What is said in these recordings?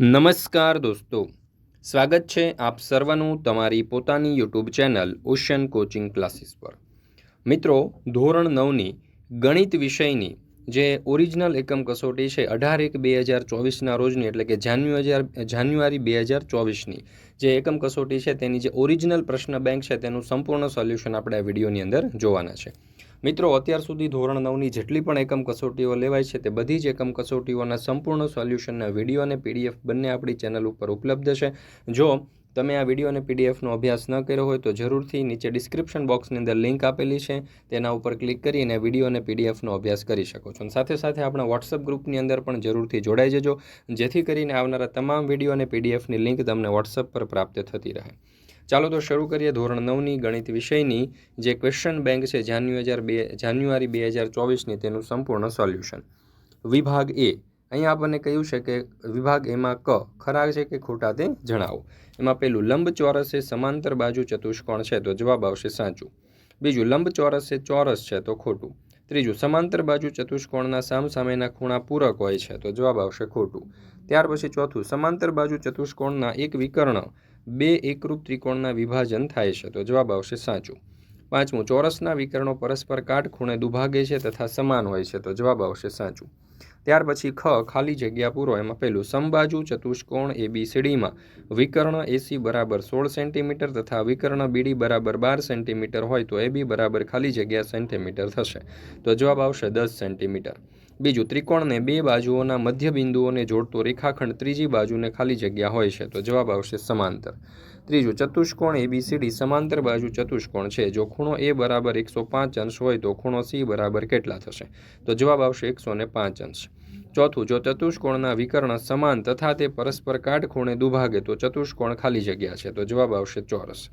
નમસ્કાર દોસ્તો. સ્વાગત છે આપ સર્વનું તમારી પોતાની YouTube channel Ocean Coaching Classes પર. મિત્રો, ધોરણ નવની ગણિત વિષયની જે ઓરિજિનલ એકમ કસોટી છે, અઢાર એક બે હજાર ચોવીસના રોજની, એટલે કે જાન્યુઆરી જાન્યુઆરી બે હજાર ચોવીસની જે એકમ કસોટી છે, તેની જે ઓરિજિનલ પ્રશ્ન બેંક છે, તેનું સંપૂર્ણ સોલ્યુશન આપણે આ વિડીયોની અંદર જોવાના છે. મિત્રો, અત્યાર સુધી ધોરણ નવની જેટલી પણ એકમ કસોટીઓ લેવાય છે, તે બધી જ એકમ કસોટીઓના સંપૂર્ણ સોલ્યુશનના વીડિયો અને પીડીએફ બંને આપણી ચેનલ ઉપર ઉપલબ્ધ છે. જો તમે આ વીડિયો અને પીડીએફનો અભ્યાસ ન કર્યો હોય, તો જરૂરથી નીચે ડિસ્ક્રિપ્શન બોક્સની અંદર લિંક આપેલી છે, તેના ઉપર ક્લિક કરીને વીડિયો અને પીડીએફનો અભ્યાસ કરી શકો છો. અને સાથે સાથે આપણા વોટ્સઅપ ગ્રુપની અંદર પણ જરૂરથી જોડાઈ જજો, જેથી કરીને આવનારા તમામ વીડિયો અને પીડીએફની લિંક તમને વોટ્સઅપ પર પ્રાપ્ત થતી રહે. ચાલો તો શરૂ કરીએ ધોરણ નવની ગણિત વિષયની. જે ક્વેશ્ચન બેંક છે જાન્યુ હજાર બે, જાન્યુઆરી બે હજાર ચોવીસની તેનું સંપૂર્ણ સોલ્યુશન વિભાગ એ. અહીંયા આપણને કહ્યું છે કે વિભાગ એમાં ક ખરા છે કે ખોટા તે જણાવો. એમાં પહેલું લંબ ચોરસ એ સમાંતર બાજુ ચતુષ્કોણ છે તો જવાબ આવશે સાચું. બીજું લંબ ચોરસ એ ચોરસ છે તો ખોટું. ત્રીજું, સમાંતર બાજુ ચતુષ્કોણના સામસામેના ખૂણા પૂરક હોય છે તો જવાબ આવશે ખોટું. ત્યાર પછી ચોથું, સમાંતર બાજુ ચતુષ્કોણના એક વિકર્ણ બે એકરૂપ ત્રિકોણના વિભાજન થાય છે. તો જવાબ આવશે સાચું. પાંચમું, ચોરસના વિકર્ણો પરસ્પર કાટખૂણે દુભાગે છે તથા સમાન હોય છે. તો જવાબ આવશે સાચું. ત્યાર પછી ખ ખાલી જગ્યા પૂરો. એમાં પહેલું સમબાજુ ચતુષ્કોણ એ બી સીડીમાં વિકર્ણ એસી બરાબર સોળ સેન્ટીમીટર તથા વિકર્ણ બીડી બરાબર બાર સેન્ટીમીટર હોય તો એ બી બરાબર ખાલી જગ્યા સેન્ટીમીટર થશે. તો જવાબ આવશે દસ સેન્ટીમીટર. બીજું ત્રિકોણને બે બાજુઓના મધ્ય બિંદુઓને જોડતો રેખાખંડ ત્રીજી બાજુને ખાલી જગ્યા હોય છે. તો જવાબ આવશે સમાંતર. ત્રીજું, ચતુષ્કોણ એબીસીડી સમાંતર બાજુ ચતુષ્કોણ છે. જો ખૂણો એ બરાબર એકસો પાંચ અંશ હોય તો ખૂણો સી બરાબર કેટલા થશે? તો જવાબ આવશે એકસો ને પાંચ અંશ. ચોથું, જો ચતુષ્કોણના વિકર્ણ સમાન તથા તે પરસ્પર કાટખૂણે દુભાગે તો ચતુષ્કોણ ખાલી જગ્યા છે. તો જવાબ આવશે ચોરસ.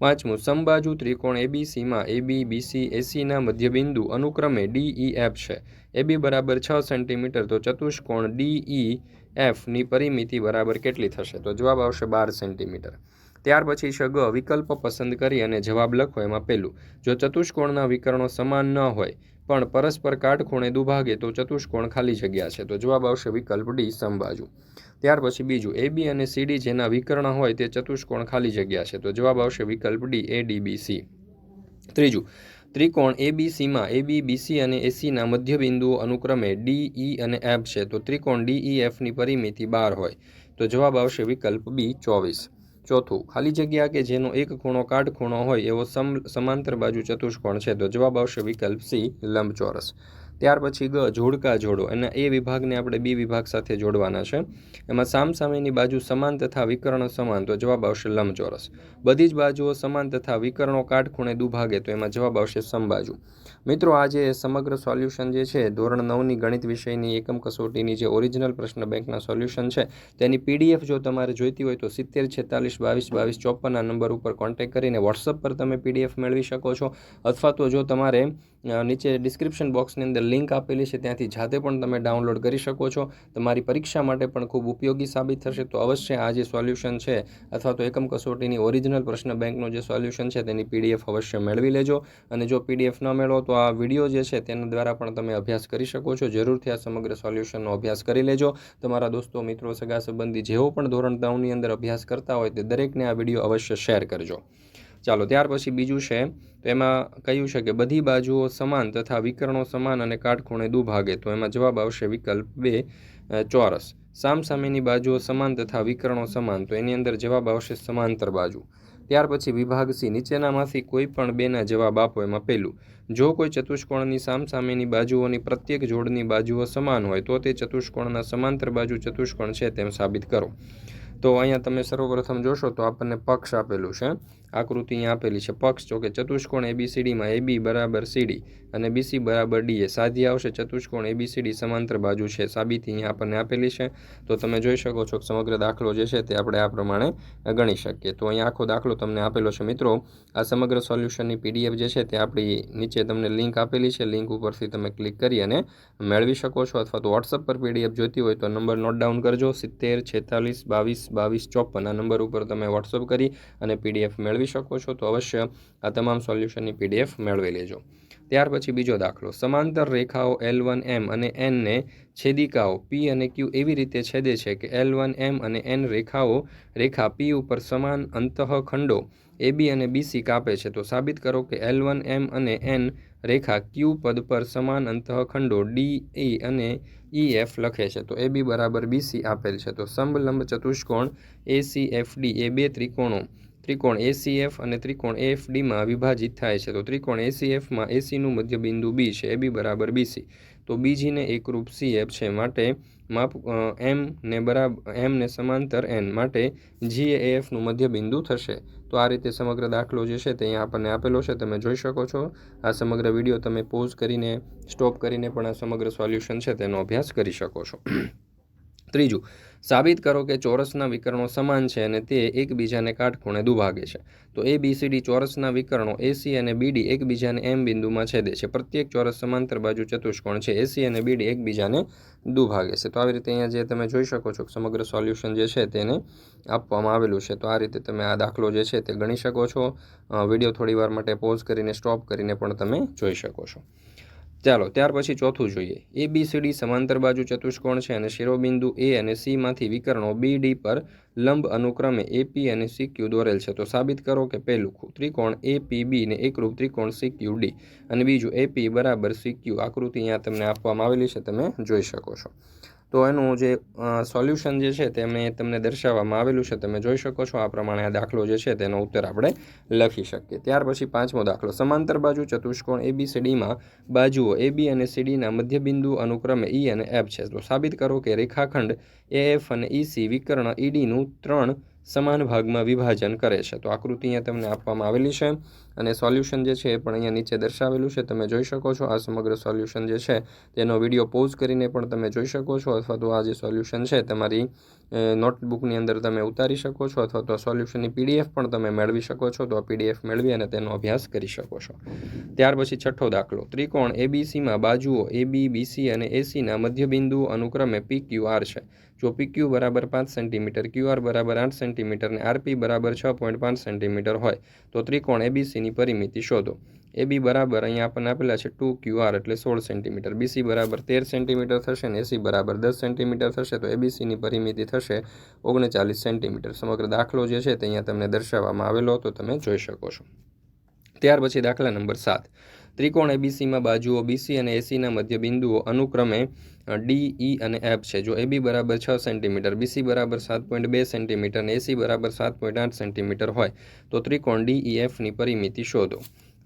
પાંચમું, સમબાજુ ત્રિકોણ એબીસીમાં એબી બીસી એસીના મધ્યબિંદુ અનુક્રમે ડીઈ એફ છે. એબી બરાબર છ સેન્ટીમીટર, તો ચતુષ્કોણ ડીઈ એફની પરિમિતિ બરાબર કેટલી થશે? તો જવાબ આવશે બાર સેન્ટીમીટર. ત્યાર પછી છે ગ, વિકલ્પ પસંદ કરી અને જવાબ લખો એમાં પહેલું. જો ચતુષ્કોણના વિકર્ણો સમાન ન હોય, પણ પરસ્પર કાટખૂણે દુભાગે, તો ચતુષ્કોણ ખાલી જગ્યા છે. તો જવાબ આવશે વિકલ્પ ડી, સમબાજુ. ત્યાર પછી બીજું એ બી અને સીડી જેના વિકર્ણ હોય તે ચતુષ્કોણ ખાલી જગ્યા છે. તો જવાબ આવશે વિકલ્પ D A D B C ત્રીજું, ત્રિકોણ એ બી સીમાં એ બી બીસી અને એસીના મધ્યબિંદુઓ અનુક્રમે ડી ઈ અને એફ છે. તો ત્રિકોણ ડી ઈ એફની પરિમિતિ બાર હોય. તો જવાબ આવશે વિકલ્પ બી ચોવીસ. ચોથું, ખાલી જગ્યા કે જેનો એક ખૂણો કાટખૂણો હોય એવો સમ, સમાંતર બાજુ ચતુષ્કોણ છે. તો જવાબ આવશે વિકલ્પ સી લંબચોરસ. ત્યાર પછી ગ, જોડકા જોડો. અને એ વિભાગને આપણે બી વિભાગ સાથે જોડવાના છે. એમાં સામસામેની બાજુ સમાન તથા વિકર્ણ સમાન, તો જવાબ આવશે લંબચોરસ. બધી જ બાજુઓ સમાન તથા વિકર્ણો કાટખૂણે દુભાગે, તો એમાં જવાબ આવશે સમબાજુ. મિત્રો, આજે સમગ્ર સોલ્યુશન જે છે, ધોરણ નવની ગણિત વિષયની એકમ કસોટીની જે ઓરિજિનલ પ્રશ્ન બેંકના સોલ્યુશન છે, તેની પીડીએફ જો તમારે જોઈતી હોય તો સિત્તેર, છેતાલીસ, બાવીસ બાવીસ ચોપનના નંબર ઉપર કોન્ટેક્ટ કરીને વોટ્સઅપ પર તમે પીડીએફ મેળવી શકો છો. અથવા તો જો તમારે નીચે ડિસ્ક્રિપ્શન બોક્સની અંદર લિંક આપેલી છે. ત્યાંથી જાતે પણ તમે ડાઉનલોડ કરી શકો છો. તમારી પરીક્ષા માટે પણ ખૂબ ઉપયોગી સાબિત થશે. તો અવશ્ય આ જે સોલ્યુશન છે, અથવા તો એકમ કસોટીની ઓરિજિનલ પ્રશ્ન બેંકનું જે સોલ્યુશન છે, તેની પીડીએફ અવશ્ય મેળવી લેજો. અને જો પીડીએફ ન મેળવો, તો આ વીડિયો જે છે, તેના દ્વારા પણ તમે અભ્યાસ કરી શકો છો. જરૂરથી આ સમગ્ર સોલ્યુશનનો અભ્યાસ કરી લેજો. તમારા દોસ્તો, મિત્રો, સગા સંબંધી જેઓ પણ ધોરણ નવની અંદર અભ્યાસ કરતા હોય, તે દરેકને આ વીડિયો અવશ્ય શેર કરજો. ચાલો, ત્યાર પછી બીજું છે, તો એમાં કહ્યું છે કે બધી બાજુઓ સમાન તથા વિકર્ણો સમાન અને કાટખૂણે દુભાગે, તો એમાં જવાબ આવશે વિકલ્પ બે ચોરસ. સામસામેની બાજુઓ સમાન તથા વિકર્ણો સમાન, તો એની અંદર જવાબ આવશે સમાંતર બાજુ. ત્યાર પછી વિભાગ સી, નીચેનામાંથી કોઈ પણ બેના જવાબ આપો, એમાં પહેલું. જો કોઈ ચતુષ્કોણની સામસામેની બાજુઓની પ્રત્યેક જોડની બાજુઓ સમાન હોય, તો તે ચતુષ્કોણના સમાંતર બાજુ ચતુષ્કોણ છે તેમ સાબિત કરો. તો અહીંયા તમે સર્વપ્રથમ જોશો તો આપણને પક્ષ આપેલું છે. આકૃતિ અહીંયા આપેલી છે. પક્ષ જો કે ચતુષ્કોણ એબીસીડીમાં એબી બરાબર સીડી અને બીસી બરાબર ડીએ સાધી આવશે. ચતુષ્કોણ એબીસીડી સમાંતર બાજુ છે. સાબિતી અહીંયા આપણને આપેલી છે. તો તમે જોઈ શકો છો કે સમગ્ર દાખલો જે છે તે આપણે આ પ્રમાણે ગણી શકીએ. તો અહીંયા આખો દાખલો તમને આપેલો છે મિત્રો. આ સમગ્ર સોલ્યુશનની પીડીએફ જે છે તે આપણી નીચે તમને લિંક આપેલી છે. લિંક ઉપરથી તમે ક્લિક કરી અને મેળવી શકો છો અથવા તો વોટ્સઅપ પર પીડીએફ જોઈતી હોય તો નંબર નોટ ડાઉન કરજો. સિત્તેર, છેતાલીસ, બાવીસ બાવીસ, ચોપન આ નંબર ઉપર તમે વોટ્સઅપ કરી અને પીડીએફ મેળવી શકો છો, તો અવશ્ય આ તમામ સોલ્યુશનની પીડીએફ મેળવી લેજો. ત્યાર પછી બીજો દાખલો. સમાંતર રેખાઓ એલ વન એમ અને એનને છેદિકાઓ પી અને ક્યુ એવી રીતે છેદે છે કે એલ વન એમ અને એન રેખાઓ, રેખા પી ઉપર સમાન અંતઃખંડો એ બી અને બીસી કાપે છે. તો સાબિત કરો કે એલ વન એમ અને એન રેખા ક્યુ પદ પર સમાન અંતઃખંડો ડી ઈ અને ઈ એફ લખે છે. તો એ બી બરાબર બીસી આપેલ છે. તો સમલંબ ચતુષ્કોણ એ સી, એફ, ડી એ બે ત્રિકોણો ત્રિકોણ એસીએફ અને ત્રિકોણ એફડીમાં વિભાજિત થાય છે. તો ત્રિકોણ એસીએફમાં એસીનું મધ્યબિંદુ બી છે એ બી બરાબર બીસી તો બીજીને એકરૂપ સીએફ છે. માટે માપ એમ ને બરાબર એમ ને સમાંતર એન માટે જી એ એફનું મધ્યબિંદુ થશે. તો આ રીતે સમગ્ર દાખલો જે છે તે અહીંયા આપણને આપેલો છે. તમે જોઈ શકો છો. આ સમગ્ર વીડિયો તમે પોઝ કરીને, સ્ટોપ કરીને પણ આ સમગ્ર સોલ્યુશન છે તેનો અભ્યાસ કરી શકો છો. ત્રીજું સાબિત કરો કે ચોરસના વિકર્ણો સમાન છે અને તે એકબીજાને કાટખૂણે દુભાગે છે. તો એ બીસીડી ચોરસના વિકર્ણો એસી અને બીડી એકબીજાને એમ બિંદુમાં છેદે છે. પ્રત્યેક ચોરસ સમાંતર બાજુ ચતુષ્કોણ છે. એસી અને બીડી એકબીજાને દુભાગે છે. તો આવી રીતે અહીંયા જે તમે જોઈ શકો છો સમગ્ર સોલ્યુશન જે છે તેને આપવામાં આવેલું છે. તો આ રીતે તમે આ દાખલો જે છે તે ગણી શકો છો. વીડિયો થોડી વાર માટે પોઝ કરીને સ્ટોપ કરીને પણ તમે જોઈ શકો છો. ચાલો, ત્યાર પછી ચોથું જોઈએ. એ બી સી ડી સમાંતર બાજુ ચતુષ્કોણ છે અને શિરોબિંદુ એ અને સીમાંથી વિકર્ણો બી ડી પર લંબ અનુક્રમે એપી અને સી ક્યુ દોરેલ છે. તો સાબિત કરો કે પહેલું ત્રિકોણ એ પી બી ને એકરૂપ ત્રિકોણ સી ક્યુ ડી અને બીજું એપી બરાબર સી ક્યુ આકૃતિ અહીંયા તમને આપવામાં આવેલી છે. તમે જોઈ શકો છો. તો એનું જે સોલ્યુશન જે છે તેમને તમને દર્શાવવામાં આવેલું છે. તમે જોઈ શકો છો આ પ્રમાણે આ દાખલો જે છે તેનો ઉત્તર આપણે લખી શકીએ. ત્યાર પછી પાંચમો દાખલો. સમાંતર બાજુ ચતુષ્કોણ એ બી સીડીમાં બાજુઓ એ બી અને સીડીના મધ્યબિંદુ અનુક્રમે ઈ અને એફ છે. તો સાબિત કરો કે રેખાખંડ એ એફ અને ઈસી વિકર્ણ ઈડીનું ત્રણ સમાન ભાગમાં વિભાજન કરે છે. તો આકૃતિ અહીંયા તમને આપવામાં આવેલી છે અને સોલ્યુશન જે છે એ પણ અહીંયા નીચે દર્શાવેલું છે. તમે જોઈ શકો છો આ સમગ્ર સોલ્યુશન જે છે તેનો વીડિયો પોઝ કરીને પણ તમે જોઈ શકો છો અથવા તો આ જે સોલ્યુશન છે તમારી નોટબુકની અંદર તમે ઉતારી શકો છો અથવા તો સોલ્યુશનની પીડીએફ પણ તમે મેળવી શકો છો. તો પીડીએફ મેળવી અને તેનો અભ્યાસ કરી શકો છો. ત્યાર પછી છઠ્ઠો દાખલો. ત્રિકોણ એબીસીમાં બાજુઓ એ બી બીસી અને એસીના મધ્યબિંદુ અનુક્રમે પી ક્યુ આર છે. જો પી ક્યુ બરાબર પાંચ સેન્ટીમીટર ક્યુ આર બરાબર આઠ સેન્ટીમીટર અને આરપી બરાબર છ પોઈન્ટ પાંચ સેન્ટીમીટર હોય, તો ત્રિકોણ એબીસીની પરિમિતિ શોધો. એ બી બરાબર અહીંયા આપણને આપેલા છે ટુ ક્યુ આર એટલે સોળ સેન્ટીમીટર. બીસી બરાબર તેર સેન્ટીમીટર થશે ને એસી બરાબર દસ સેન્ટીમીટર થશે, તો એબીસીની પરિમિતિ થશે ઓગણચાલીસ સેન્ટીમીટર. સમગ્ર દાખલો જે છે તે અહીંયા તમને દર્શાવવામાં આવેલો, તો તમે જોઈ શકો છો. ત્યાર પછી દાખલા નંબર સાત. ત્રિકોણ એબીસીમાં બાજુઓ બીસી અને એસીના મધ્ય બિંદુઓ અનુક્રમે ડી ઈ અને એફ છે. જો એબી બરાબર છ સેન્ટીમીટર બીસી બરાબર સાત પોઈન્ટ બે સેન્ટીમીટર અને એસી બરાબર સાત પોઈન્ટ આઠ સેન્ટીમીટર હોય, તો ત્રિકોણ ડી ઈ એફની પરિમિતિ શોધો.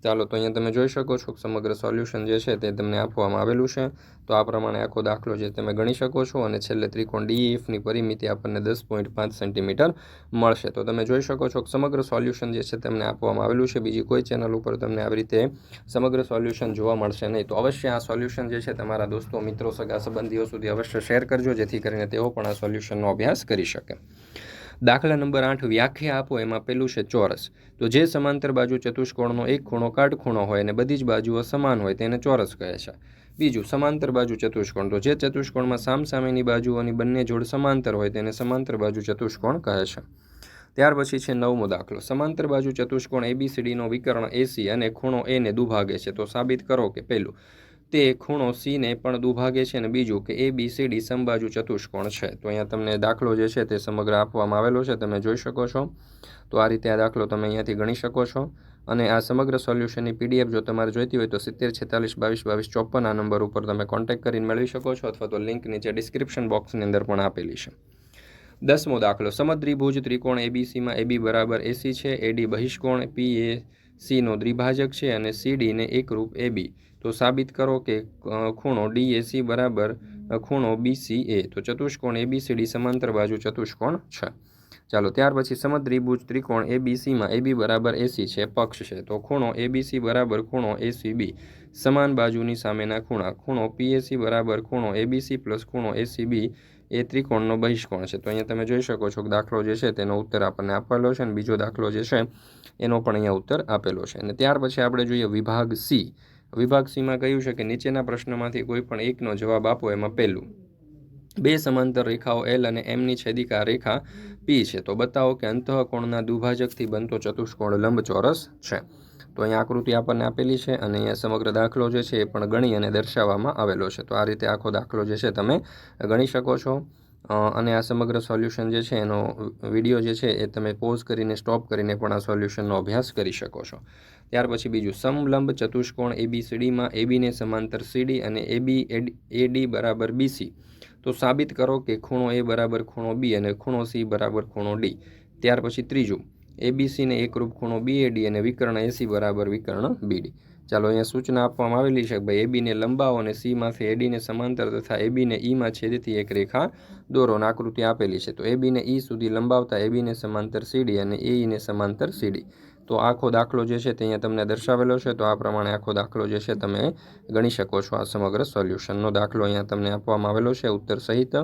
ચાલો તો અહીંયા તમે જોઈ શકો છો સમગ્ર સોલ્યુશન જે છે તે તમને આપવામાં આવેલું છે. તો આ પ્રમાણે આખો દાખલો જે તમે ગણી શકો છો અને છેલ્લે ત્રિકોણ ડીઈએફની પરિમિતિ આપણને દસ પોઈન્ટ પાંચ સેન્ટીમીટર મળશે. તો તમે જોઈ શકો છો કે સમગ્ર સોલ્યુશન જે છે તમને આપવામાં આવેલું છે. બીજી કોઈ ચેનલ ઉપર તમને આવી રીતે સમગ્ર સોલ્યુશન જોવા મળશે નહીં. તો અવશ્ય આ સોલ્યુશન જે છે તમારા દોસ્તો, મિત્રો, સગા, સંબંધીઓ સુધી અવશ્ય શેર કરજો, જેથી કરીને તેઓ પણ આ સોલ્યુશનનો અભ્યાસ કરી શકે. દાખલા નંબર આઠ વ્યાખ્યા આપો, એમાં પેલું છે ચોરસ. તો જે સમાંતર બાજુ ચતુષ્કોણનો એક ખૂણો કાટખૂણો હોય અને બધી જ બાજુઓ સમાન હોય તેને ચોરસ કહે છે. બીજું, સમાંતર બાજુ ચતુષ્કોણ. તો જે ચતુષ્કોણમાં સામસામેની બાજુઓની બંને જોડ સમાંતર હોય તેને સમાંતર બાજુ ચતુષ્કોણ કહે છે. ત્યાર પછી છે નવમો દાખલો. સમાંતર બાજુ ચતુષ્કોણ એબીસીડીનો વિકર્ણ એસી અને ખૂણો એને દુભાગે છે. તો સાબિત કરો કે પહેલું તે ખૂણો સીને પણ દુભાગે છે અને બીજું કે એ બી સી ડી સમબાજુ ચતુષ્કોણ છે. તો અહીંયા તમને દાખલો જે છે તે સમગ્ર આપવામાં આવેલો છે, તમે જોઈ શકો છો. તો આ રીતે આ દાખલો તમે અહીંયાથી ગણી શકો છો. અને આ સમગ્ર સોલ્યુશનની પીડીએફ જો તમારે જોઈતી હોય તો સિત્તેર, છેતાલીસ, બાવીસ બાવીસ, ચોપન આ નંબર ઉપર તમે કોન્ટેક્ટ કરીને મેળવી શકો છો અથવા તો લિંક નીચે ડિસ્ક્રિપ્શન બોક્સની અંદર પણ આપેલી છે. દસમો દાખલો, સમદ્રિભુજ ત્રિકોણ એબીસીમાં એબી બરાબર એસી છે. એડી બહિષ્કોણ પી એ સીનો દ્વિભાજક છે અને સીડીને એકરૂપ એબી તો સાબિત કરો કે ખૂણો ડીએસી બરાબર ખૂણો બીસી એ તો ચતુષ્કોણ એબીસીડી સમાંતર બાજુ ચતુષ્કોણ છે. ચાલો, ત્યાર પછી સમદ્રિભુજ ત્રિકોણ એબીસીમાં એબી બરાબર એસી છે, પક્ષ છે. તો ખૂણો એબીસી બરાબર ખૂણો એસીબી સમાન બાજુની સામેના ખૂણા. ખૂણો પીએસી બરાબર ખૂણો એબીસી પ્લસ ખૂણો એસીબી એ ત્રિકોણનો બહિષ્કોણ છે. તો અહીંયા તમે જોઈ શકો છો કે દાખલો જે છે તેનો ઉત્તર આપણને આપેલો છે અને બીજો દાખલો જે છે એનો પણ અહીંયા ઉત્તર આપેલો છે. અને ત્યાર પછી આપણે જોઈએ વિભાગ સી વિભાગ સીમાં કહ્યું છે કે નીચેના પ્રશ્નમાંથી કોઈ પણ એકનો જવાબ આપો એમાં પહેલું બે સમાંતર રેખાઓ એલ અને એમની છેદિકા રેખા પી છે. તો બતાવો કે અંતઃકોણના દુભાજકથી બનતો ચતુષ્કોણ લંબચોરસ છે. તો અહીંયા આકૃતિ આપણને આપેલી છે અને અહીંયા સમગ્ર દાખલો જે છે એ પણ ગણી અને દર્શાવવામાં આવેલો છે. તો આ રીતે આખો દાખલો જે છે તમે ગણી શકો છો. અને આ સમગ્ર સોલ્યુશન જે છે એનો વીડિયો જે છે એ તમે પોઝ કરીને સ્ટોપ કરીને પણ આ સોલ્યુશનનો અભ્યાસ કરી શકો છો. ત્યાર પછી બીજું સમલંબ ચતુષ્કોણ એબીસીડીમાં એબીને સમાંતર સીડી અને એબી એડી બરાબર બીસી તો સાબિત કરો કે ખૂણો એ બરાબર ખૂણો બી અને ખૂણો સી બરાબર ખૂણો ડી. ત્યાર પછી ત્રીજું એબીસીને એકરૂપ ખૂણો બીએડી અને વિકર્ણ એસી બરાબર વિકર્ણ બીડી ચાલો અહીંયા સૂચના આપવામાં આવેલી છે ભાઈ એબીને લંબાવો અને સીમાંથી એડીને સમાંતર તથા એબીને ઈમાં છેદતી એક રેખા દોરો આકૃતિ આપેલી છે. તો એબીને ઈ સુધી લંબાવતા એબીને સમાંતર સીડી અને એઈને સમાંતર સીડી તો આખો દાખલો જે છે તે અહીંયા તમને દર્શાવેલો છે, તો આ પ્રમાણે આખો દાખલો જે છે તમે ગણી શકો છો આ સમગ્ર સોલ્યુશનનો દાખલો અહીંયા તમને આપવામાં આવેલો છે, ઉત્તર સહિત.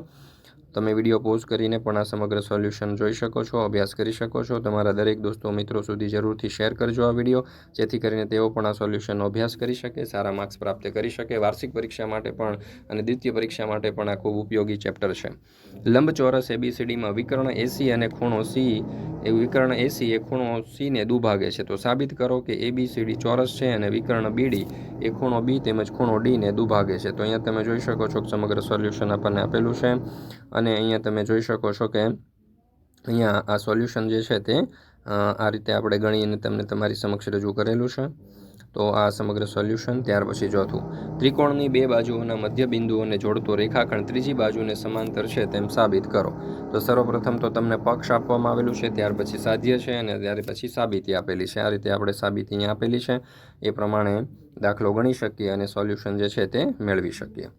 તમે વીડિયો પોઝ કરીને પણ આ સમગ્ર સોલ્યુશન જોઈ શકો છો, અભ્યાસ કરી શકો છો. તમારા દરેક દોસ્તો મિત્રો સુધી જરૂરથી શેર કરજો આ વીડિયો, જેથી કરીને તેઓ પણ આ સોલ્યુશનનો અભ્યાસ કરી શકે, સારા માર્ક્સ પ્રાપ્ત કરી શકે, વાર્ષિક પરીક્ષા માટે પણ અને દ્વિતીય પરીક્ષા માટે પણ આ ખૂબ ઉપયોગી ચેપ્ટર છે. લંબચોરસ એબીસીડીમાં વિકર્ણ એસી અને ખૂણો સી, એ વિકર્ણ એસી એ ખૂણો સીને દુભાગે છે. તો સાબિત કરો કે એબીસીડી ચોરસ છે અને વિકર્ણ બીડી એ ખૂણો બી તેમજ ખૂણો ડીને દુભાગે છે. તો અહીંયા તમે જોઈ શકો છો કે સમગ્ર સોલ્યુશન આપણને આપેલું છે. અને અહીંયા તમે જોઈ શકો છો કે અહીંયા આ સોલ્યુશન જે છે તે આ રીતે આપણે ગણીને તમને તમારી સમક્ષ રજૂ કરેલું છે. તો આ સમગ્ર સોલ્યુશન ત્યાર પછી ચોથું ત્રિકોણની બે બાજુઓના મધ્ય બિંદુઓને જોડતો રેખાખંડ ત્રીજી બાજુને સમાંતર છે તેમ સાબિત કરો. તો સર્વપ્રથમ તો તમને પક્ષ આપવામાં આવેલું છે, ત્યાર પછી સાધ્ય છે અને ત્યાર પછી સાબિતી આપેલી છે. આ રીતે આપણે સાબિતી અહીંયા આપેલી છે. એ પ્રમાણે દાખલો ગણી શકીએ અને સોલ્યુશન જે છે તે મેળવી શકીએ.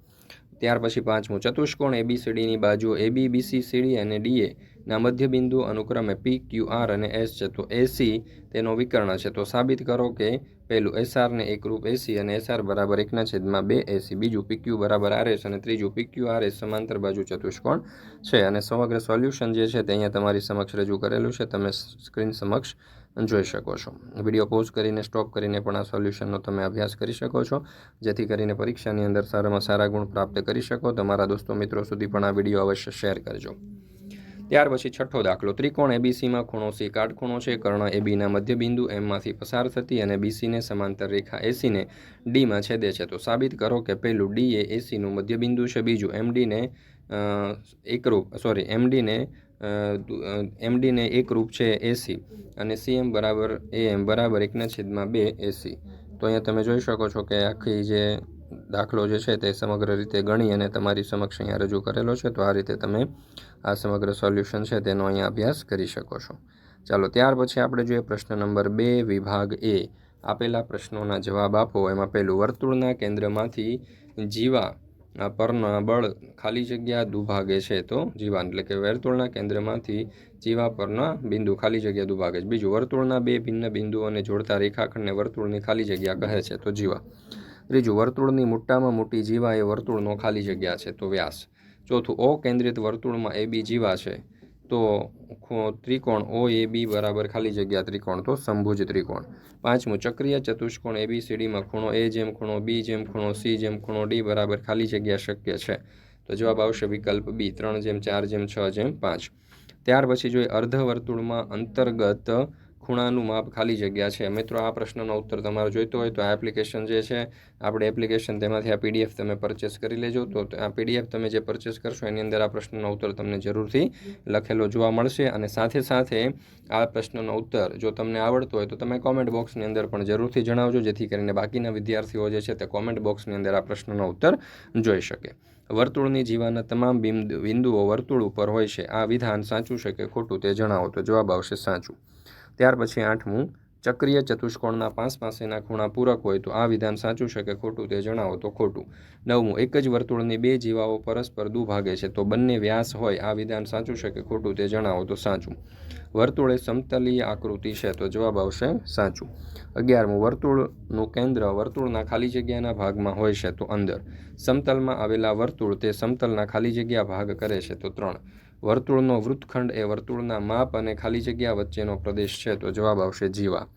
ત્યાર પછી પાંચમું, ચતુષ્કોણ એબીસીડીની બાજુ એબી બીસી સીડી અને ડીએ ના મધ્યબિંદુ અનુક્રમે પી ક્યુ આર અને એસ છે. તો એસી તેનો વિકર્ણ છે. તો સાબિત કરો કે પહેલું એસઆરને એકરૂપ એસી અને એસઆર બરાબર એકના છેદમાં બે એસી બીજું પીક્યુ બરાબર આરએસ અને ત્રીજું પીક્યુ આરએસ સમાંતર બાજુ ચતુષ્કોણ છે. અને સમગ્ર સોલ્યુશન જે છે તે અહીંયા તમારી સમક્ષ રજૂ કરેલું છે. તમે સ્ક્રીન સમક્ષ જોઈ શકો છો. વીડિયો પોઝ કરીને, સ્ટોપ કરીને પણ આ સોલ્યુશનનો તમે અભ્યાસ કરી શકો છો. જેથી કરીને પરીક્ષાની અંદર સારામાં સારા ગુણ પ્રાપ્ત કરી શકો. તમારા દોસ્તો મિત્રો સુધી પણ આ વીડિયો અવશ્ય શેર કરજો. ત્યાર પછી છઠ્ઠો દાખલો. ત્રિકોણ એબીસીમાં ખૂણો સી કાટખૂણો છે. કર્ણ એબીના મધ્યબિંદુ એમમાંથી પસાર થતી અને બીસીને સમાંતર રેખા એસીને ડીમાં છેદે છે. તો સાબિત કરો કે પહેલું ડી એ એસીનું મધ્યબિંદુ છે. બીજું એમડીને એકરૂપ સોરી એમડીને એમડીને એકરૂપ છે એસી અને સીએમ બરાબર એમ બરાબર એકના છેદમાં બે એસી તો અહીંયા તમે જોઈ શકો છો કે આખી જે દાખલો જે છે તે સમગ્ર રીતે ગણી અને તમારી સમક્ષ અહીંયા રજૂ કરેલો છે. તો આ રીતે તમે આ સમગ્ર સોલ્યુશન છે તેનો અહીંયા અભ્યાસ કરી શકો છો. ચાલો, ત્યાર પછી આપણે જોઈએ પ્રશ્ન નંબર બે, વિભાગ એ આપેલા પ્રશ્નોના જવાબ આપો. એમાં પહેલું વર્તુળના કેન્દ્રમાંથી જીવા પરના બળ ખાલી જગ્યા દુભાગે છે તો જીવાન, એટલે કે વર્તુળના કેન્દ્રમાંથી જીવા પરના બિંદુ ખાલી જગ્યા દુભાગે છે. બીજું, વર્તુળના બે ભિન્ન બિંદુઓને જોડતા રેખાખંડને વર્તુળની ખાલી જગ્યા કહે છે તો જીવા. ત્રીજું, વર્તુળની મોટામાં મોટી જીવા એ વર્તુળનો ખાલી જગ્યા છે તો વ્યાસ. ચોથું, અકેન્દ્રિત વર્તુળમાં એ બી જીવા છે. તો ત્રિકોણ ઓ એ બી બરાબર ખાલી જગ્યા ત્રિકોણ તો સંભુજ ત્રિકોણ. પાંચમું, ચક્રીય ચતુષ્કોણ એ બી સીડીમાં ખૂણો એ જેમ ખૂણો બી જેમ ખૂણો સી જેમ ખૂણો ડી બરાબર ખાલી જગ્યા શક્ય છે. તો જવાબ આવશે વિકલ્પ બી ત્રણ જેમ ચાર જેમ છ જેમ પાંચ. ત્યાર પછી જોઈએ અર્ધ વર્તુળમાં અંતર્ગત ખૂણાનું માપ ખાલી જગ્યા છે. મિત્રો, આ પ્રશ્નનો ઉત્તર તમારે જોઈતો હોય તો આ એપ્લિકેશન જે છે, આપણે એપ્લિકેશન તેમાંથી આ પીડીએફ તમે પરચેસ કરી લેજો. તો આ પીડીએફ તમે જે પરચેસ કરશો, એની અંદર આ પ્રશ્નનો ઉત્તર તમને જરૂરથી લખેલો જોવા મળશે. અને સાથે સાથે આ પ્રશ્નનો ઉત્તર જો તમને આવડતો હોય તો તમે કોમેન્ટ બોક્સની અંદર પણ જરૂરથી જણાવજો, જેથી કરીને બાકીના વિદ્યાર્થીઓ જે છે તે કોમેન્ટ બોક્સની અંદર આ પ્રશ્નનો ઉત્તર જોઈ શકે. વર્તુળની જીવાના તમામ બિંદુ, બિંદુઓ વર્તુળ ઉપર હોય છે. આ વિધાન સાચું છે કે ખોટું તે જણાવો તો જવાબ આવશે સાચું. ત્યાર પછી આઠમું, ચક્રીય ચતુષ્કોણના પાંચ પાસેના ખૂણા પૂરક હોય તો આ વિધાન સાચું છે કે ખોટું તે જણાવો તો ખોટું. નવમું, એક જ વર્તુળની બે જીવાઓ પરસ્પર દુભાગે છે તો બંને વ્યાસ હોય, આ વિધાન સાચું છે કે ખોટું તે જણાવો તો સાચું. વર્તુળ એ સમતલીય આકૃતિ છે તો જવાબ આવશે સાચું. અગિયારમું, વર્તુળનું કેન્દ્ર વર્તુળના ખાલી જગ્યાના ભાગમાં હોય છે તો અંદર. સમતલમાં આવેલા વર્તુળ તે સમતલના ખાલી જગ્યા ભાગ કરે છે તો ત્રણ. વર્તુળનો વૃત્તખંડ એ વર્તુળના માપ અને ખાલી જગ્યા વચ્ચેનો પ્રદેશ છે. તો જવાબ આવશે જીવા.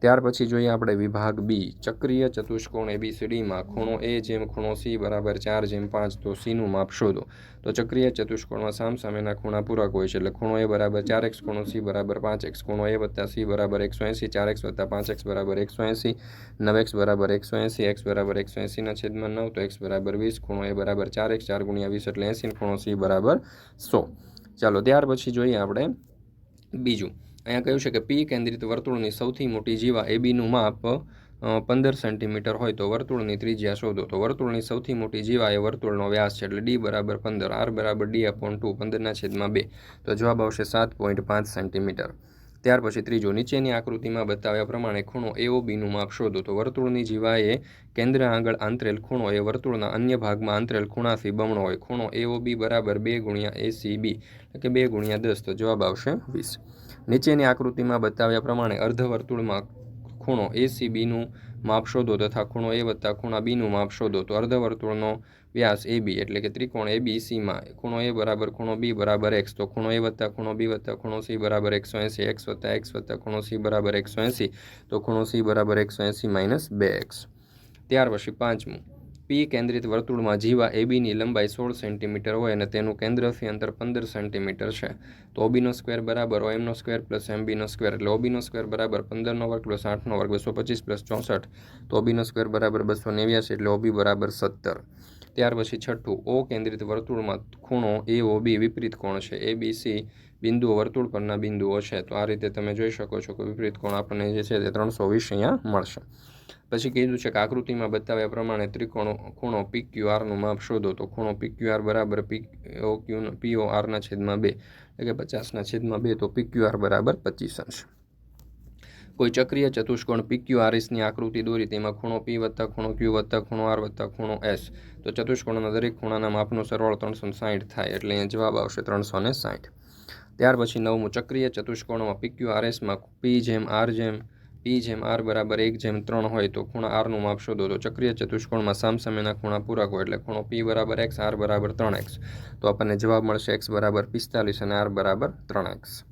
ત્યાર પછી જોઈએ આપણે વિભાગ બી. ચક્રીય ચતુષ્કોણ એબીસીડીમાં ખૂણો એ જેમ ખૂણો સી બરાબર ચાર જેમ પાંચ, તો સીનું માપ શોધો. તો ચક્રીય ચતુષ્કોણમાં સામસામેના ખૂણા પૂરક હોય છે એટલે ખૂણો એ બરાબર ચાર એક્સ ખૂણો સી બરાબર પાંચ એક્સ, ખૂણો એ વત્તા સી બરાબર એકસો એંસી, ચાર એક્સ વત્તા પાંચ એક્સ બરાબર એકસો એંસી, નવ એક્સ બરાબર એકસો એંસી, એક્સ બરાબર એકસો એંસીના છેદમાં નવ, તો એક્સ બરાબર વીસ, ખૂણો એ બરાબર ચાર એક્સ, ચાર ગુણ્યા વીસ એટલે એંસી ખૂણો સી બરાબર સો. ચાલો ત્યાર પછી જોઈએ આપણે બીજું. અહીંયા કહ્યું છે કે પી કેન્દ્રિત વર્તુળની સૌથી મોટી જીવા એબીનું માપ પંદર સેન્ટીમીટર હોય તો વર્તુળની ત્રિજ્યા શોધો. તો વર્તુળની સૌથી મોટી જીવા એ વર્તુળનો વ્યાસ છે એટલે ડી બરાબર પંદર, આર બરાબર ડી અપોન ટુ પંદરના છેદમાં બે. તો જવાબ આવશે સાત પોઈન્ટ પાંચ સેન્ટીમીટર. ત્યાર પછી ત્રીજો, નીચેની આકૃતિમાં બતાવ્યા પ્રમાણે ખૂણો એઓ બીનું માપ શોધો. તો વર્તુળની જીવાએ કેન્દ્ર આગળ આંતરેલ ખૂણો એ વર્તુળના અન્ય ભાગમાં આંતરેલ ખૂણાથી બમણો હોય. ખૂણો એઓ બી બરાબર બે ગુણ્યા એસી બી, એટલે કે બે ગુણ્યા દસ. તો જવાબ આવશે વીસ. નીચેની આકૃતિમાં બતાવ્યા પ્રમાણે અર્ધવર્તુળમાં ખૂણો એસીબીનું માપ શોધો તથા ખૂણો એ વત્તા ખૂણા બીનું માપ શોધો. તો અર્ધવર્તુળનો વ્યાસ એ બી એટલે કે ત્રિકોણ એ બી સીમાં ખૂણો એ બરાબર ખૂણો બી બરાબર એક્સ તો ખૂણો એ વત્તા ખૂણો બી વત્તા ખૂણો સી બરાબર એકસો એંસી એક્સ વત્તા એક્સ વત્તા ખૂણો સી બરાબર એકસો એંસી. તો ખૂણો સી બરાબર એકસો એંસી માઇનસ બે એક્સ ત્યાર પછી પાંચમું. પી કેન્દ્રિત વર્તુળમાં જીવા એબીની લંબાઈ સોળ સેન્ટીમીટર હોય અને તેનું કેન્દ્રથી અંતર પંદર સેન્ટીમીટર છે. તો ઓબીનો સ્ક્વેર બરાબર ઓએમનો સ્ક્વેર પ્લસ એમબીનો સ્ક્વેર. એટલે ઓબીનો સ્ક્વેર બરાબર પંદરનો વર્ગ પ્લસ આઠનો વર્ગ, બસો પચીસ પ્લસ ચોસઠ. તો ઓબીનો સ્ક્વેર બરાબર બસો નેવ્યાસી, એટલે ઓબી બરાબર સત્તર. ત્યાર પછી છઠ્ઠું ઓ કેન્દ્રિત વર્તુળમાં ખૂણો એ ઓ બી વિપરીત કોણ છે? એ બી સી બિંદુઓ વર્તુળ પરના બિંદુઓ છે. તો આ રીતે તમે જોઈ શકો છો કે વિપરીત કોણ આપણને જે છે તે ત્રણસો વીસ અહીંયા મળશે. પછી કીધું છે કે આકૃતિમાં બતાવ્યા પ્રમાણે ત્રિકોણ, ખૂણો પી ક્યુ આરનું માપ શોધો તો ખૂણો પી ક્યુ આર બરાબર પી ઓ ક્યુ પી ઓ આરના છેદમાં બે. એટલે કે પચાસના છેદમાં બે તો પી ક્યુ આર બરાબર પચીસ અંશ. કોઈ ચક્રીય ચતુષ્કોણ પી ક્યુ આરએસની આકૃતિ દોરી તેમાં ખૂણો પી વત્તા ખૂણો ક્યુ વત્તા ખૂણો આર વત્તા ખૂણો એસ તો ચતુષ્કોણના દરેક ખૂણાના માપનો સરવાળો ત્રણસો સાઠ થાય એટલે અહીંયા જવાબ આવશે ત્રણસો ને સાઠ ત્યાર પછી નવમું ચક્રીય ચતુષ્કોણમાં પી ક્યુ આરએસમાં પી જેમ આર જેમ પી જેમ આર બરાબર એક જેમ ત્રણ હોય તો ખૂણા આરનું માપ શોધો. તો ચક્રીય ચતુષ્કોણમાં સામસામેના ખૂણા પૂરક હોય એટલે ખૂણો પી બરાબર એક્સ, આર બરાબર ત્રણ એક્સ. તો આપણને જવાબ મળશે એક્સ બરાબર પિસ્તાલીસ અને આર બરાબર ત્રણ એક્સ.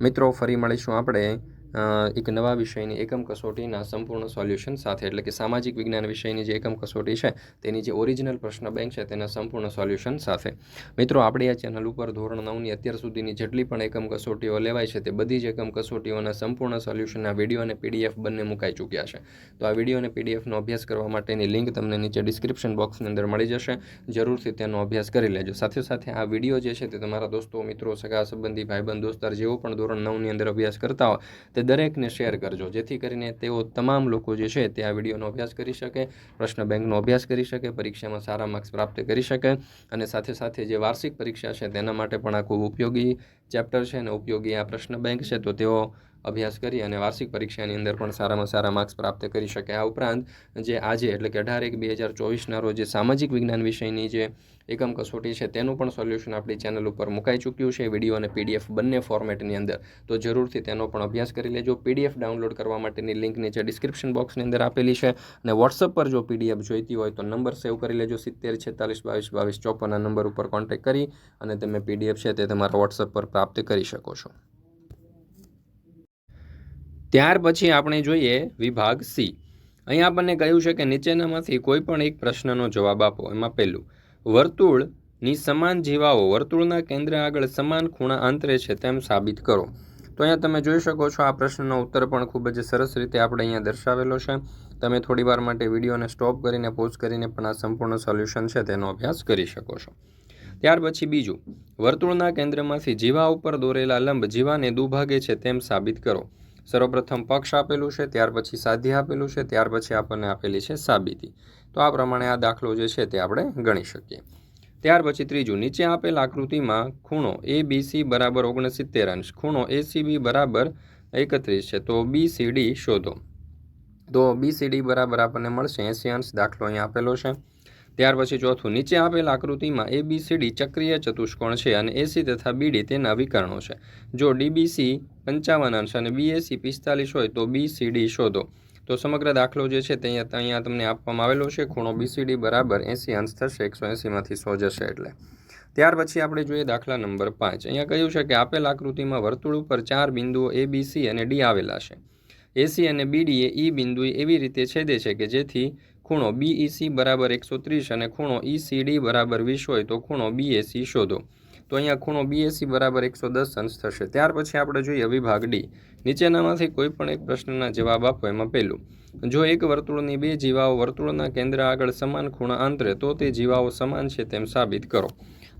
મિત્રો, ફરી મળીશું આપણે એક નવા વિષયની એકમ કસોટીના સંપૂર્ણ સોલ્યુશન સાથે, એટલે કે સામાજિક વિજ્ઞાન વિષયની જે એકમ કસોટી છે, તેની જે ઓરિજિનલ પ્રશ્ન બેંક છે, તેના સંપૂર્ણ સોલ્યુશન સાથે. મિત્રો, આપણી આ ચેનલ ઉપર ધોરણ નવની અત્યાર સુધીની જેટલી પણ એકમ કસોટીઓ લેવાય છે, તે બધી જ એકમ કસોટીઓના સંપૂર્ણ સોલ્યુશનના વીડિયો અને પીડીએફ બંને મુકાઈ ચૂક્યા છે. તો આ વીડિયો અને પીડીએફનો અભ્યાસ કરવા માટેની લિંક તમને નીચે ડિસ્ક્રિપ્શન બોક્સની અંદર મળી જશે. જરૂરથી તેનો અભ્યાસ કરી લેજો. સાથે સાથે આ વીડિયો જે છે, તે તમારા દોસ્તો, મિત્રો, સગા, સંબંધી, ભાઈબંધ, દોસ્તાર જેઓ પણ ધોરણ નવની અંદર અભ્યાસ કરતા હોય, તે દરેકને શેર કરજો. જેથી કરીને તેઓ તમામ લોકો જે છે તે આ વિડીયોનો અભ્યાસ કરી શકે, પ્રશ્ન બેંકનો અભ્યાસ કરી શકે, પરીક્ષામાં સારા માર્ક્સ પ્રાપ્ત કરી શકે અને સાથે સાથે જે વાર્ષિક પરીક્ષા છે તેના માટે પણ આ ખૂબ ઉપયોગી ચેપ્ટર છે અને ઉપયોગી આ પ્રશ્ન બેંક છે તો તેઓ અભ્યાસ કરી અને વાર્ષિક પરીક્ષાની અંદર પણ સારામાં સારા માર્ક્સ પ્રાપ્ત કરી શકે. આ ઉપરાંત જે આજે એટલે કે અઢાર એક બે હજાર ચોવીસના રોજ જે સામાજિક વિજ્ઞાન વિષયની જે એકમ કસોટી છે તેનું પણ સોલ્યુશન આપણી ચેનલ ઉપર મુકાઈ ચૂક્યું છે. વીડિયો અને પીડીએફ બંને ફોર્મેટની અંદર તો જરૂરથી તેનો પણ અભ્યાસ કરી લેજો. પીડીએફ ડાઉનલોડ કરવા માટેની લિંક નીચે ડિસ્ક્રિપ્શન બોક્સની અંદર આપેલી છે અને વોટ્સઅપ પર જો પીડીએફ જોઈતી હોય તો નંબર સેવ કરી લેજો. સિત્તેર, છેતાલીસ, બાવીસ બાવીસ ચોપનના નંબર ઉપર કોન્ટેક્ટ કરી અને તમે પીડીએફ છે તે તમારા વોટ્સઅપ પર પ્રાપ્ત કરી શકો છો. ત્યાર પછી આપણે જોઈએ વિભાગ સી. અહીં આપણને કહ્યું છે કે નીચેનામાંથી કોઈ પણ એક પ્રશ્નનો જવાબ આપો. એમાં પહેલું, વર્તુળની સમાન જીવાઓ, વર્તુળના કેન્દ્ર આગળ સમાન ખૂણા આંતરે છે તેમ સાબિત કરો. તો અહીંયા તમે જોઈ શકો છો આ પ્રશ્નનો ઉત્તર પણ ખૂબ જ સરસ રીતે આપણે અહીંયા દર્શાવેલો છે. તમે થોડી વાર માટે વિડીયોને સ્ટોપ કરીને, પોઝ કરીને પણ આ સંપૂર્ણ સોલ્યુશન છે તેનો અભ્યાસ કરી શકો છો. ત્યાર પછી બીજું, વર્તુળના કેન્દ્રમાંથી જીવા ઉપર દોરેલા લંબ જીવાને દુભાગે છે તેમ સાબિત કરો. સર્વપ્રથમ પક્ષ આપેલું છે, ત્યાર પછી સાધ્ય આપેલું છે, ત્યાર પછી આપણને આપેલી છે સાબિતી. તો આ પ્રમાણે આ દાખલો જે છે તે આપણે ગણી શકીએ. ત્યાર પછી ત્રીજું, નીચે આપેલ આકૃતિમાં ખૂણો એ બી સી બરાબર ઓગણસિત્તેર અંશ, ખૂણો એ સી બી બરાબર એકત્રીસ છે. તો બી સી ડી શોધો. તો બી સી ડી બરાબર આપણને મળશે એંસી અંશ દાખલો અહીંયા આપેલો છે. ત્યાર પછી ચોથું, નીચે આપેલ આકૃતિમાં એ બી સી ડી ચક્રીય ચતુષ્કોણ છે અને એસી તથા બીડી તેના વિકર્ણો છે. જો ડીબીસી પંચાવન અંશ અને બીએસી પિસ્તાલીસ હોય તો બી સી ડી શોધો. તો સમગ્ર દાખલો જે છે તે અહીંયા તમને આપવામાં આવેલો છે. ખૂણો બીસીડી બરાબર એંસી અંશ થશે, એકસો એંસીમાંથી સો જશે એટલે. ત્યાર પછી આપણે જોઈએ દાખલા નંબર પાંચ. અહીંયા કહ્યું છે કે આપેલ આકૃતિમાં વર્તુળ ઉપર ચાર બિંદુઓ એ બી સી અને ડી આવેલા છે. એસી અને બીડી એ ઈ બિંદુ એવી રીતે છેદે છે કે જેથી ખૂણો બીઈસી બરાબર એકસો ત્રીસ અને ખૂણો ઈસીડી બરાબર વીસ હોય તો ખૂણો બીએસી શોધો. તો અહીંયા ખૂણો બીએસી બરાબર એકસો દસ અંશ થશે. ત્યાર પછી આપણે જોઈએ વિભાગ ડી નીચેનામાંથી કોઈ પણ એક પ્રશ્નના જવાબ આપો, એમાં પહેલું. જો એક વર્તુળની બે જીવાઓ વર્તુળના કેન્દ્ર આગળ સમાન ખૂણા અંતરે તો તે જીવાઓ સમાન છે તેમ સાબિત કરો.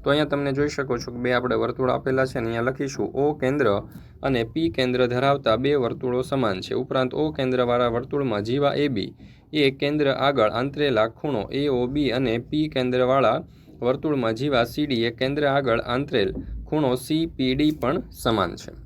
તો અહીંયા તમને જોઈ શકો છો કે બે આપણે વર્તુળ આપેલા છે અને અહીંયા લખીશું ઓ કેન્દ્ર અને પી કેન્દ્ર ધરાવતા બે વર્તુળો સમાન છે. ઉપરાંત ઓ કેન્દ્રવાળા વર્તુળમાં જીવા એ બી. એ કેન્દ્ર આગળ આંતરેલા ખૂણો એ, ઓ, બી અને પી કેન્દ્રવાળા વર્તુળમાં જીવા સીડી એ કેન્દ્ર આગળ આંતરેલ ખૂણો સી, પી, ડી પણ સમાન છે.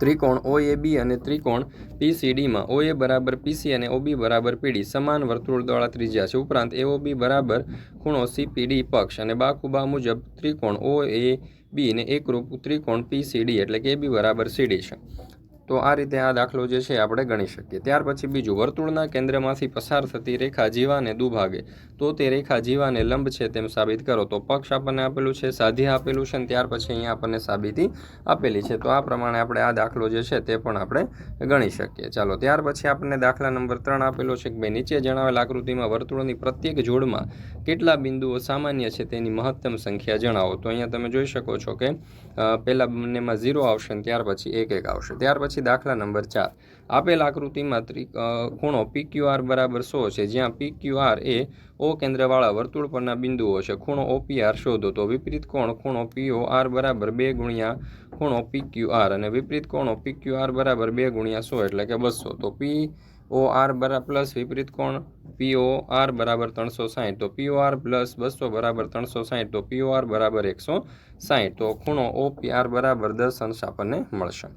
ત્રિકોણ ઓ એ બી અને ત્રિકોણ પીસીડીમાં ઓ એ બરાબર પીસી અને ઓબી બરાબર પીડી સમાન વર્તુળવાળા ત્રિજ્યા છે. ઉપરાંત એઓબી બરાબર ખૂણો સીપીડી પક્ષ અને બાકુબા મુજબ ત્રિકોણ ઓ એ બી ને એકરૂપ ત્રિકોણ પીસીડી એટલે કે એ બી બરાબર સીડી છે. તો આ રીતે આ દાખલો જે છે આપણે ગણી શકીએ. ત્યાર પછી બીજું, વર્તુળના કેન્દ્રમાંથી પસાર થતી રેખા જીવાને દુભાગે. તો તે રેખા જીવાને લંબ છે તેમ સાબિત કરો. તો પક્ષ આપણને આપેલું છે સાધ્ય આપેલું છે અને ત્યાર પછી અહીંયા આપણને સાબિતી આપેલી છે. તો આ પ્રમાણે આપણે આ દાખલો જે છે તે પણ આપણે ગણી શકીએ. ચાલો, ત્યાર પછી આપણને દાખલા નંબર ત્રણ આપેલો છે કે ભાઈ નીચે જણાવેલ આકૃતિમાં વર્તુળની પ્રત્યેક જોડમાં કેટલા બિંદુઓ સામાન્ય છે તેની મહત્તમ સંખ્યા જણાવો. તો અહીંયા તમે જોઈ શકો છો કે પહેલાં પહેલા બંનેમાં ઝીરો આવશે અને ત્યાર પછી એક એક આવશે. ત્યાર પછી દાખલા નંબર ચાર. આપેલ આકૃતિમાં ત્રિ ખૂણો પી ક્યુ આર બરાબર સો છે, જ્યાં પીક્યુઆર એ ઓ કેન્દ્રવાળા વર્તુળ પરના બિંદુઓ છે. ખૂણો ઓપીઆર શોધો તો વિપરીત કોણ? ખૂણો પીઓ આર બરાબર બે ગુણ્યા ખૂણો પી ક્યુ આર અને વિપરીત કોણો પી ક્યુ આર બરાબર બે ગુણ્યા સો એટલે કે બસો. તો પી ઓ આર બરાબર પ્લસ વિપરીત કોણ? પીઓ આર બરાબર ત્રણસો સાહીઠ. તો પીઓ આર પ્લસ બસો બરાબર ત્રણસો સાહીઠ. તો પીઓ આર બરાબર એકસો સાહીઠ. તો ખૂણો ઓ પી આર બરાબર દસ અંશ આપણને મળશે.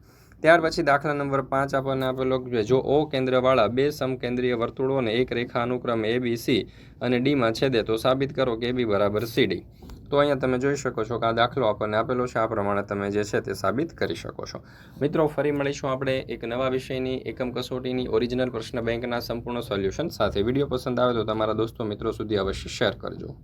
ત્યાર પછી દાખલા નંબર પાંચ આપણને આપેલો કે જો ઓ કેન્દ્રવાળા બે સમકેન્દ્રીય વર્તુળોને એક રેખા અનુક્રમે એ બી સી અને ડીમાં છેદે, તો સાબિત કરો કે બી બરાબર સીડી તો અહીંયા તમે જોઈ શકો છો કે આ દાખલો આપણને આપેલો છે. આ પ્રમાણે તમે જે છે તે સાબિત કરી શકો છો. મિત્રો, ફરી મળીશું આપણે એક નવા વિષયની, એકમ કસોટીની, ઓરિજિનલ પ્રશ્ન બેંકના સંપૂર્ણ સોલ્યુશન સાથે. વીડિયો પસંદ આવે તો તમારા દોસ્તો મિત્રો સુધી અવશ્ય શેર કરજો.